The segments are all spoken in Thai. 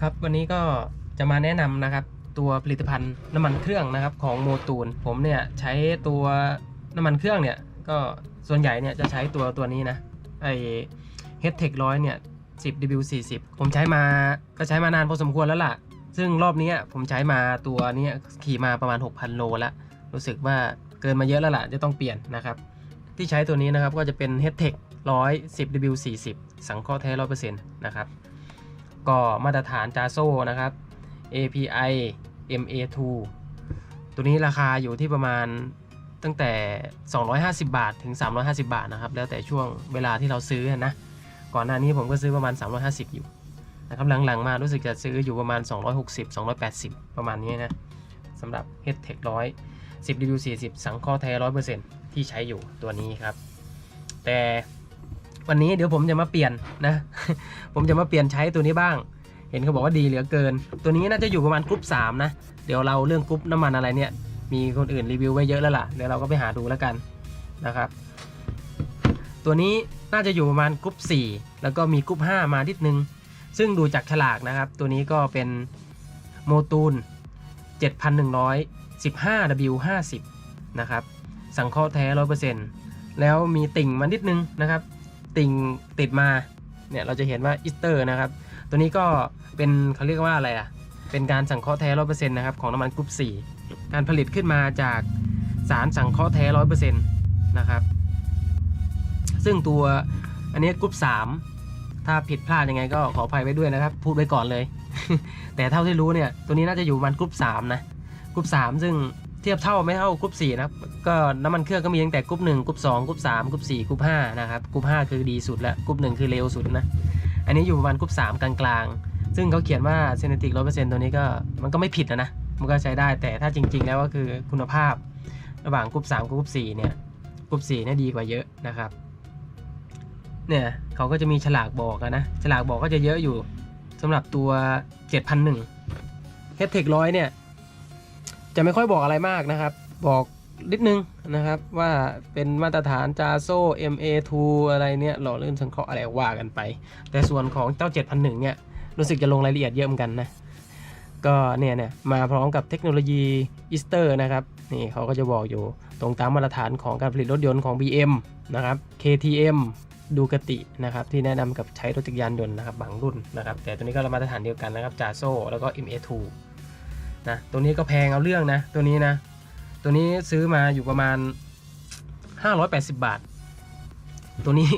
ครับวันนี้ก็จะมาแนะนำนะครับตัวผลิตภัณฑ์น้ำมันเครื่องนะครับของโมตูนผมเนี่ยใช้ตัวน้ำมันเครื่องเนี่ยก็ส่วนใหญ่เนี่ยจะใช้ตัวตัวนี้นะไอ h e a d t e c h ร้อยเนี่ย10 W 40 ผมใช้มาก็ใช้มานานพอสมควรแล้วล่ะ ซึ่งรอบนี้ผมใช้มาตัวนี้ขี่มาประมาณ 6,000 โลแล้วรู้สึกว่าเกินมาเยอะแล้วล่ะจะต้องเปลี่ยนนะครับที่ใช้ตัวนี้นะครับก็จะเป็น h e a d t e c h ร้อย10 W 40 สังเคราะห์แท้ร้อยเปอร์เซ็นต์นะครับ ก็มาตรฐานจาโซนะครับ API MA2 ตัวนี้ราคาอยู่ที่ประมาณตั้งแต่ 250 บาทถึง 350 บาทนะครับ แล้วแต่ช่วงเวลาที่เราซื้อนะ ก่อนหน้านี้ผมก็ซื้อประมาณ 350 อยู่นะครับหลังๆมารู้สึกจะซื้ออยู่ประมาณ 260 280 ประมาณนี้นะสำหรับ h e a d t e c h 100 10 W40 สังเคราะห์แท้ 100%ที่ใช้อยู่ตัวนี้ครับ แต่ วันนี้เดี๋ยวผมจะมาเปลี่ยนนะ ผมจะมาเปลี่ยนใช้ตัวนี้บ้าง เห็นเขาบอกว่าดีเหลือเกิน ตัวนี้น่าจะอยู่ประมาณกรุ๊ป3นะ เดี๋ยวเราเรื่องกรุ๊ปน้ำมันอะไรเนี่ย มีคนอื่นรีวิวไว้เยอะแล้วล่ะ เดี๋ยวเราก็ไปหาดูแล้วกันนะครับ ตัวนี้น่าจะอยู่ประมาณกรุ๊ป4แล้วก็มีกรุ๊ป5มานิดนึง ซึ่งดูจากฉลากนะครับ ตัวนี้ก็เป็นโมตูล7,115 W50 นะครับ สังเคราะห์แท้ 100%แล้วมีติ่งมานิดนึงนะครับ ติงติดมาเนี่ยเราจะเห็นว่าอิสเตอร์นะครับ ตัวนี้ก็เป็นเขาเรียกว่าอะไรอะ เป็นการสังเคราะห์แท้ร้อยเปอร์เซ็นต์นะครับของน้ำมันกรุ๊ป4การผลิตขึ้นมาจากสารสังเคราะห์แท้ร้อยเปอร์เซ็นต์นะครับ ซึ่งตัวอันนี้กรุ๊ป3ถ้าผิดพลาดยังไงก็ขออภัยไว้ด้วยนะครับ พูดไว้ก่อนเลย แต่เท่าที่รู้เนี่ย ตัวนี้น่าจะอยู่มันกรุ๊ป3นะกรุ๊ป3ซึ่ง ทียบเท่าไม่เท่ากรุ๊ป4นะครับ ก็น้ำมันเครื่องก็มีตั้งแต่กรุ๊ป1กรุ๊ป2กรุ๊ป3กรุ๊ป4กรุ๊ป5นะครับกรุ๊ป5คือดีสุดแล้วกรุ๊ป1คือเลวสุดนะ อันนี้อยู่ประมาณกรุ๊ป3กลางๆ ซึ่งเขาเขียนว่าเซนติกร้อยเปอร์เซ็นต์ตัวนี้ก็มันก็ไม่ผิดนะนะ มันก็ใช้ได้แต่ถ้าจริง ๆ แล้วก็คือคุณภาพ ระหว่างกรุ๊ป3กับกรุ๊ป4เนี่ยกรุ๊ป4เนี่ยดีกว่าเยอะนะครับ เนี่ยเขาก็จะมีฉลากบอกนะ ฉลากบอกก็จะเยอะอยู่สำหรับตัว7001 h e a d t e c h ร้อยเนี่ย จะไม่ค่อยบอกอะไรมากนะครับ บอกนิดนึงนะครับว่าเป็นมาตรฐานจาโซ MA2 อะไรเนี่ยหล่อลื่นสังเคราะห์อะไรว่ากันไป แต่ส่วนของเจ้า 7001 เนี่ย รู้สึกจะลงรายละเอียดเยอะเหมือนกันนะ ก็เนี่ยเนี่ยมาพร้อมกับเทคโนโลยีอีสเตอร์นะครับ นี่เขาก็จะบอกอยู่ตรงตามมาตรฐานของการผลิตรถยนต์ของ BM นะครับ KTM ดูกตินะครับที่แนะนำกับใช้รถจักรยานยนต์นะครับบางรุ่นนะครับแต่ตัวนี้ก็มาตรฐานเดียวกันนะครับจาโซแล้วก็ MA2 นะตัวนี้ก็แพงเอาเรื่องนะ ตัวนี้นะ ตัวนี้ซื้อมาอยู่ประมาณ 580 บาท ตัวนี้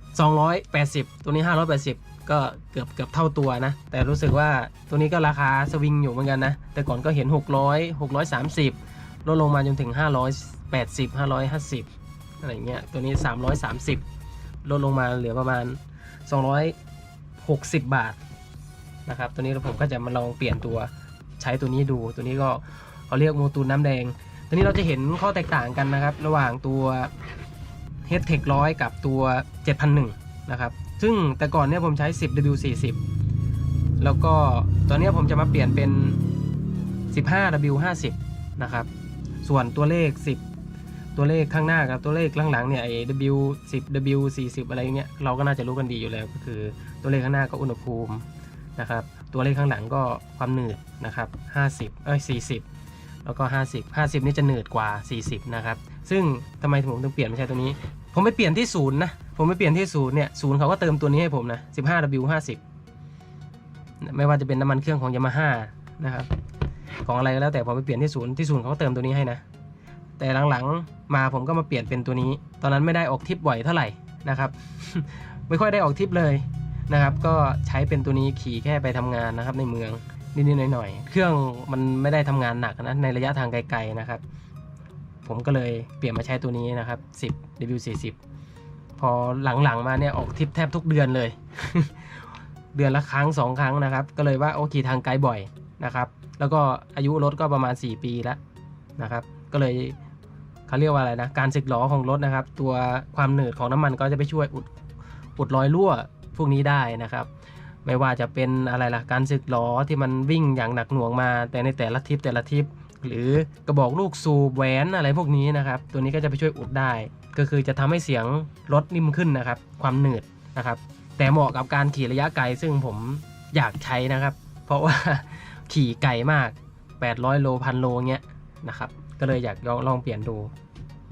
280 ตัวนี้ 580 ก็เกือบเกือบเท่าตัวนะ แต่รู้สึกว่าตัวนี้ก็ราคาสวิงอยู่เหมือนกันนะ แต่ก่อนก็เห็น 600 630 ลดลงมาจนถึง 580 550 อะไรเงี้ย ตัวนี้ 330 ลดลงมาเหลือประมาณ 260 บาทนะครับ ตัวนี้ผมก็จะมาลองเปลี่ยนตัว ใช้ตัวนี้ดู ตัวนี้ก็เขาเรียกโมตูลน้ำแดง ตัวนี้เราจะเห็นข้อแตกต่างกันนะครับ ระหว่างตัว h e a d t e c h ร้อยกับตัว 7001 นะครับ ซึ่งแต่ก่อนเนี่ยผมใช้ 10 W40 แล้วก็ตอนนี้ผมจะมาเปลี่ยนเป็น 15 W50 นะครับ ส่วนตัวเลข 10 ตัวเลขข้างหน้ากับตัวเลขข้างหลังเนี่ยไอ้ W10 W40 อะไรเงี้ยเราก็น่าจะรู้กันดีอยู่แล้วก็คือตัวเลขข้างหน้าก็อุณหภูมินะครับ ตัวเลขข้างหลังก็ความหนืดนะครับ50เอ้ย40 แล้วก็ 50 50 นี่จะหนืดกว่า 40 นะครับ ซึ่งทำไมผมถึงเปลี่ยนไม่ใช่ตัวนี้ ผมไปเปลี่ยนที่ศูนย์นะ ผมไปเปลี่ยนที่ศูนย์เนี่ยศูนย์เขาก็เติมตัวนี้ให้ผมนะ 15W50 ไม่ว่าจะเป็นน้ำมันเครื่องของยามาฮ่านะครับ ของอะไรก็แล้วแต่ผมไปเปลี่ยนที่ศูนย์ที่ศูนย์เขาก็เติมตัวนี้ให้นะ แต่หลังๆมาผมก็มาเปลี่ยนเป็นตัวนี้ ตอนนั้นไม่ได้ออกทริปบ่อยเท่าไหร่นะครับ ไม่ค่อยได้ออกทิปเลย นะครับก็ใช้เป็นตัวนี้ขี่แค่ไปทำงานนะครับในเมืองนิดๆหน่อยๆ เครื่องมันไม่ได้ทำงานหนักนะในระยะทางไกลๆนะครับ ผมก็เลยเปลี่ยนมาใช้ตัวนี้นะครับ 10 W40 พอหลังๆมาเนี่ยออกทริปแทบทุกเดือนเลย เดือนละครั้ง 2 ครั้งนะครับ ก็เลยว่าโอเคทางไกลบ่อยนะครับ แล้วก็อายุรถก็ประมาณ 4 ปีแล้วนะครับ ก็เลยเขาเรียกว่าอะไรนะ การสึกหรอของรถนะครับ ตัวความหนืดของน้ำมันก็จะไปช่วยอุดอุดรอยรั่ว พวกนี้ได้นะครับ ไม่ว่าจะเป็นอะไรล่ะการสึกหรอที่มันวิ่งอย่างหนักหน่วงมา แต่ในแต่ละทิปแต่ละทิป หรือกระบอกลูกสูบแหวนอะไรพวกนี้นะครับ ตัวนี้ก็จะไปช่วยอุดได้ ก็คือจะทำให้เสียงรถนิ่มขึ้นนะครับ ความหนืดนะครับ แต่เหมาะกับการขี่ระยะไกลซึ่งผมอยากใช้นะครับ เพราะว่าขี่ไกลมาก 800 โลพันโลเงี้ยนะครับ ก็เลยอยากลองลองเปลี่ยนดู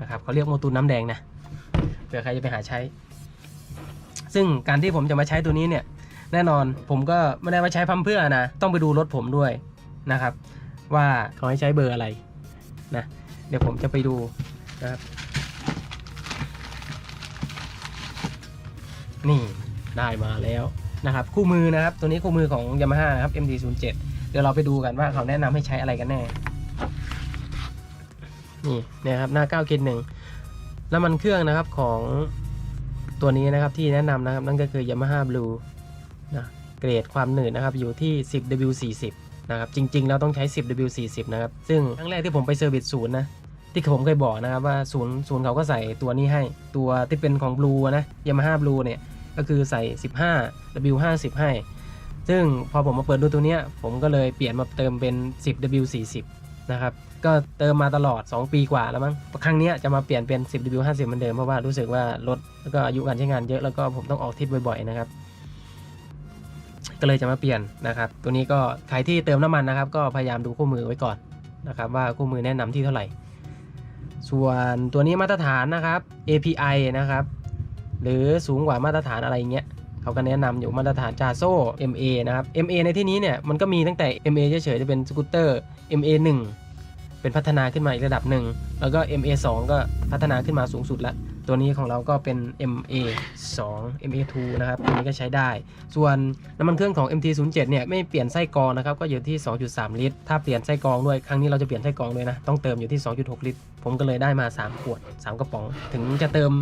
นะครับเขาเรียกโมตูลน้ำแดงนะเผื่อใครจะไปหาใช้ ซึ่งการที่ผมจะมาใช้ตัวนี้เนี่ย แน่นอนผมก็ไม่ได้มาใช้พัมเพื่อนะ ต้องไปดูรถผมด้วยนะครับ ว่าเขาให้ใช้เบอร์อะไรนะเดี๋ยวผมจะไปดูนะครับนี่ได้มาแล้วนะครับ คู่มือนะครับ ตัวนี้คู่มือของ Yamaha นะครับ MT07 เดี๋ยวเราไปดูกันว่าเขาแนะนำให้ใช้อะไรกันแน่ นี่นี่ยครับหน้า9เกนหนึ่งแล้วมันเครื่องนะครับของ ตัวนี้นะครับที่แนะนำนะครับนั่นก็คือ Yamaha Blue นะเกรดความหนืดนะครับอยู่ที่ 10W40 นะครับจริงๆแล้วต้องใช้ 10W40 นะครับซึ่งครั้งแรกที่ผมไปเซอร์วิสศูนย์นะที่ผมเคยบอกนะครับว่าศูนย์ศูนย์เขาก็ใส่ตัวนี้ให้ตัวที่เป็นของ Blue นะ Yamaha Blue เนี่ยก็คือใส่ 15W50 ให้ ซึ่งพอผมมาเปิดดูตัวเนี้ยผมก็เลยเปลี่ยนมาเติมเป็น 10W40 นะครับ ก็เติมมาตลอด 2 ปีกว่าแล้วมั้งครั้งนี้จะมาเปลี่ยนเป็น 10W50 เหมือนเดิมเพราะว่ารู้สึกว่ารถแล้วก็อายุการใช้งานเยอะแล้วก็ผมต้องออกทริปบ่อยๆนะครับ ก็เลยจะมาเปลี่ยนนะครับ ตัวนี้ก็ใครที่เติมน้ำมันนะครับ ก็พยายามดูคู่มือไว้ก่อนนะครับ ว่าคู่มือแนะนำที่เท่าไหร่ ส่วนตัวนี้มาตรฐานนะครับ API นะครับ หรือสูงกว่ามาตรฐานอะไรเงี้ยเขาก็แนะนำอยู่มาตรฐานจาโซ่ MA นะครับ MA ในที่นี้เนี่ยมันก็มีตั้งแต่ MA เฉยๆจะเป็นสกูตเตอร์ MA 1 เป็นพัฒนาขึ้นมาอีกระดับหนึ่ง แล้วก็ MA 2 ก็พัฒนาขึ้นมาสูงสุดแล้วตัวนี้ของเราก็เป็น MA 2 MA 2 นะครับ ตัวนี้ก็ใช้ได้ ส่วนน้ำมันเครื่องของ MT 0 7 เนี่ยไม่เปลี่ยนไส้กรองนะครับ ก็อยู่ที่ 2.3 ลิตร ถ้าเปลี่ยนไส้กรองด้วย ครั้งนี้เราจะเปลี่ยนไส้กรองด้วยนะ ต้องเติมอยู่ที่ 2.6 ลิตร ผมก็เลยได้มา 3 ขวด 3 กระป๋อง ถึงจะเติม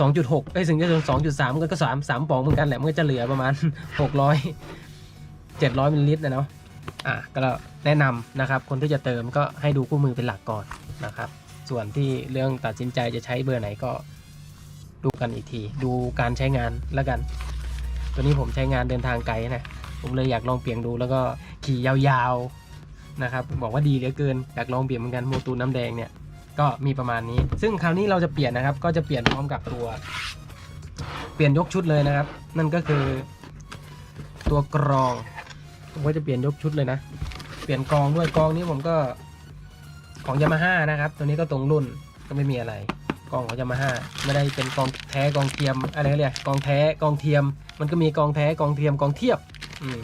2.6 เอ้ย ถึงจะเติม 2.3 ก็ก็3 3ป๋องเหมือนกันแหละ มันก็จะเหลือประมาณ 600 700มิลลิลิตรนะเนาะ อะก็แนะนำนะครับ คนที่จะเติมก็ให้ดูคู่มือเป็นหลักก่อนนะครับ ส่วนที่เรื่องตัดสินใจจะใช้เบอร์ไหนก็ดูกันอีกที ดูการใช้งานแล้วกัน ตัวนี้ผมใช้งานเดินทางไกลนะ ผมเลยอยากลองเปลี่ยนดูแล้วก็ขี่ยาวๆนะครับ บอกว่าดีเหลือเกิน อยากลองเปลี่ยนเหมือนกันโมตูน้ำแดงเนี่ย ก็มีประมาณนี้ ซึ่งคราวนี้เราจะเปลี่ยนนะครับ ก็จะเปลี่ยนพร้อมกับตัว เปลี่ยนยกชุดเลยนะครับ นั่นก็คือ ตัวกรอง ผมก็จะเปลี่ยนยกชุดเลยนะ เปลี่ยนกองด้วยกองนี้ผมก็ของยามาฮ่านะครับ ตัวนี้ก็ตรงรุ่นก็ไม่มีอะไร กองของยามาฮ่าไม่ได้เป็นกองแท้กองเทียมอะไรเขาเรียกกองแท้กองเทียม มันก็มีกองแท้กองเทียมกองเทียบ อืม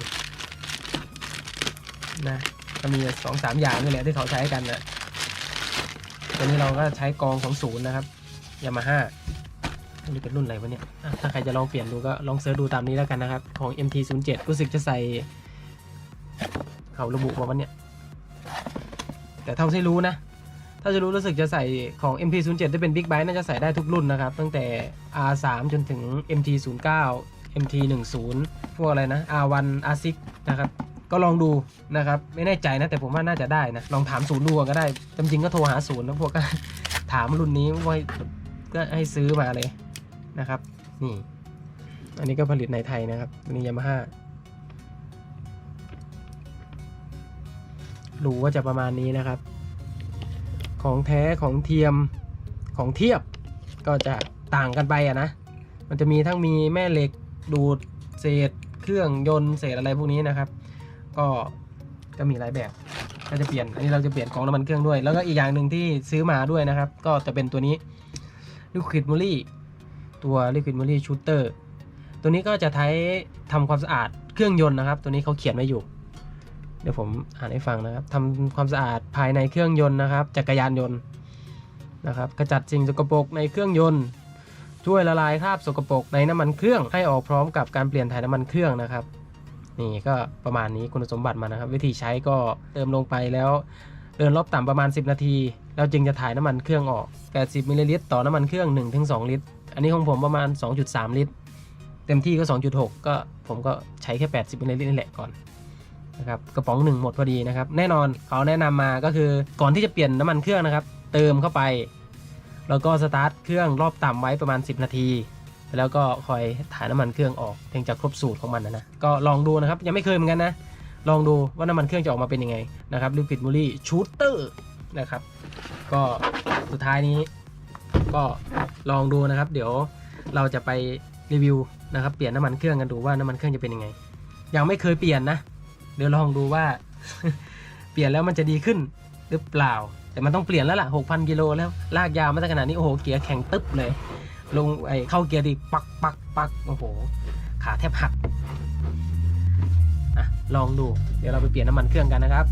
นะก็มีสองสามอย่างนี่แหละที่เขาใช้กันนะตัวนี้เราก็ใช้กองของศูนย์นะครับยามาฮ่าอันนี้เป็นรุ่นอะไรวะเนี่ย ถ้าใครจะลองเปลี่ยนดูก็ลองเสิร์ชดูตามนี้แล้วกันนะครับ ของ MT07 รู้สึกจะใส่ เขาระบุมาวันเนี้ยแต่เท่าที่รู้นะ ถ้าจะรู้รู้สึกจะใส่ของ MT07 ที่เป็น Big Bike น่าจะใส่ได้ทุกรุ่นนะครับ ตั้งแต่ R3 จนถึง MT09 MT10 พวกอะไรนะ R1 R6 นะครับก็ลองดูนะครับ ไม่แน่ใจนะ แต่ผมว่าน่าจะได้นะ ลองถามศูนย์ดูก็ได้จริงก็โทรหาศูนย์แล้วพวกก็ถามรุ่นนี้ว่าก็ให้ซื้อมาเลยนะครับ นี่ อันนี้ก็ผลิตในไทยนะครับนนี้ยามาฮ่า รู้ว่าจะประมาณนี้นะครับ ของแท้ของเทียมของเทียบก็จะต่างกันไปอะนะ มันจะมีทั้งมีแม่เหล็กดูดเศษ เครื่องยนต์เศษอะไรพวกนี้นะครับ ก็ก็มีหลายแบบก็จะเปลี่ยนอันนี้เราจะเปลี่ยนของน้ำมันเครื่องด้วย แล้วก็อีกอย่างหนึ่งที่ซื้อมาด้วยนะครับ ก็จะเป็นตัวนี้ Liquid m o l y ตัว Liquid m o l y Shooter ตัวนี้ก็จะใช้ทำความสะอาดเครื่องยนต์นะครับ ตัวนี้เขาเขียนไว้อยู่ เดี๋ยวผมอ่านให้ฟังนะครับทำความสะอาดภายในเครื่องยนต์นะครับ จักรยานยนต์นะครับกระจัดสิ่งสกปรกในเครื่องยนต์ ช่วยละลายคราบสกปรกในน้ำมันเครื่องให้ออกพร้อมกับการเปลี่ยนถ่ายน้ำมันเครื่องนะครับ นี่ก็ประมาณนี้คุณสมบัติมานะครับ วิธีใช้ก็เติมลงไปแล้วเดินรอบต่ำประมาณ 10 นาทีแล้วจึงจะถ่ายน้ำมันเครื่องออก 80มิลลิลิตรต่อน้ำมันเครื่อง 1-2 ลิตร อันนี้ของผมประมาณ 2.3 ลิตร เต็มที่ก็ 2.6 ก็ผมก็ใช้แค่ 80มิลลิลิตรนี่แหละก่อน นะครับกระป๋องหนึ่งหมดพอดีนะครับ แน่นอนเขาแนะนำมาก็คือก่อนที่จะเปลี่ยนน้ำมันเครื่องนะครับ เติมเข้าไป แล้วก็สตาร์ทเครื่องรอบต่ำไว้ประมาณ 10 นาที แล้วก็คอยถ่ายน้ำมันเครื่องออกถึงจะครบสูตรของมันนะนะก็ลองดูนะครับยังไม่เคยเหมือนกันนะลองดูว่าน้ำมันเครื่องจะออกมาเป็นยังไงนะครับ Liquid m o l y Shooter นะครับ ก็สุดท้ายนี้ก็ลองดูนะครับ เดี๋ยวเราจะไปรีวิวนะครับ เปลี่ยนน้ำมันเครื่องกันดูว่าน้ำมันเครื่องจะเป็นยังไง ยังไม่เคยเปลี่ยนนะ เดี๋ยวลองดูว่า เปลี่ยนแล้วมันจะดีขึ้นหรือเปล่า แต่มันต้องเปลี่ยนแล้วล่ะ 6,000 กิโลแล้ว ลากยาวมาตั้งขนาดนี้ โอ้โห เกียร์แข็งตึ๊บเลย ลงไอ้เข้าเกียร์ดีปักปักปักโอ้โห ขาแทบหักอะลองดู เดี๋ยวเราไปเปลี่ยนน้ำมันเครื่องกันนะครับ